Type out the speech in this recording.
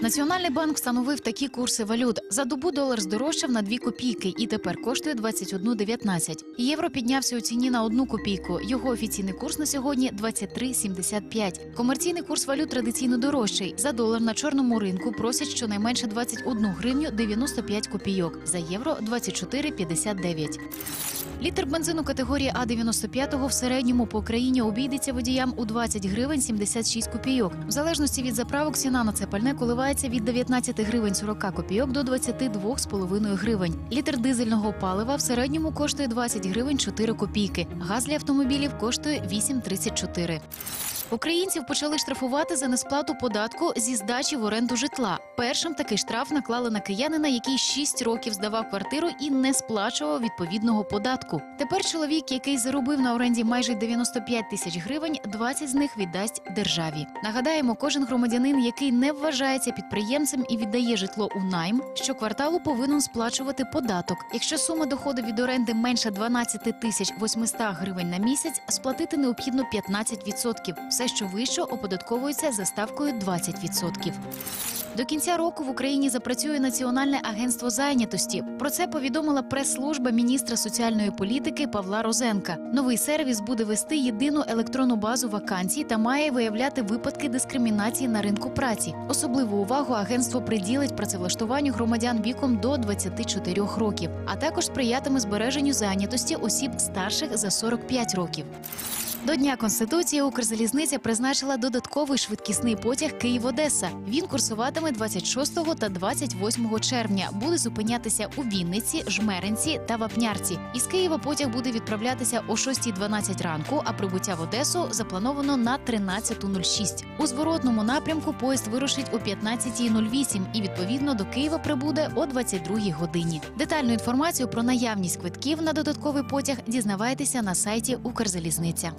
Національний банк встановив такі курси валют. За добу долар здорожчав на 2 копійки і тепер коштує 21,19. Євро піднявся у ціні на 1 копійку. Його офіційний курс на сьогодні 23,75. Комерційний курс валют традиційно дорожчий. За долар на чорному ринку просять щонайменше 21 гривню 95 копійок. За євро 24,59. Літр бензину категорії А95 в середньому по країні обійдеться водіям у 20 гривень 76 копійок. В залежності від заправок ціна на це пальне коливається від 19 гривень 40 копійок до 22,5 гривень. Літр дизельного палива в середньому коштує 20 гривень 4 копійки. Газ для автомобілів коштує 8,34. Українців почали штрафувати за несплату податку зі здачі в оренду житла. Першим такий штраф наклали на киянина, який 6 років здавав квартиру і не сплачував відповідного податку. Тепер чоловік, який заробив на оренді майже 95 тисяч гривень, 20 з них віддасть державі. Нагадаємо, кожен громадянин, який не вважається підприємцем і віддає житло у найм, щокварталу повинен сплачувати податок. Якщо сума доходу від оренди менше 12 тисяч 800 гривень на місяць, сплатити необхідно 15%. Все, що вище, оподатковується за ставкою 20%. До кінця року в Україні запрацює Національне агентство зайнятості. Про це повідомила прес-служба міністра соціальної політики Павла Розенка. Новий сервіс буде вести єдину електронну базу вакансій та має виявляти випадки дискримінації на ринку праці. Особливу увагу агентство приділить працевлаштуванню громадян віком до 24 років, а також сприятиме збереженню зайнятості осіб старших за 45 років. До Дня Конституції Укрзалізниця призначила додатковий швидкісний потяг Київ-Одеса. Він курсуватиме 26 та 28 червня. Буде зупинятися у Вінниці, Жмеринці та Вапнярці. Із Києва потяг буде відправлятися о 6.12 ранку, а прибуття в Одесу заплановано на 13.06. У зворотному напрямку поїзд вирушить о 15.08 і відповідно до Києва прибуде о 22 годині. Детальну інформацію про наявність квитків на додатковий потяг дізнавайтеся на сайті Укрзалізниця.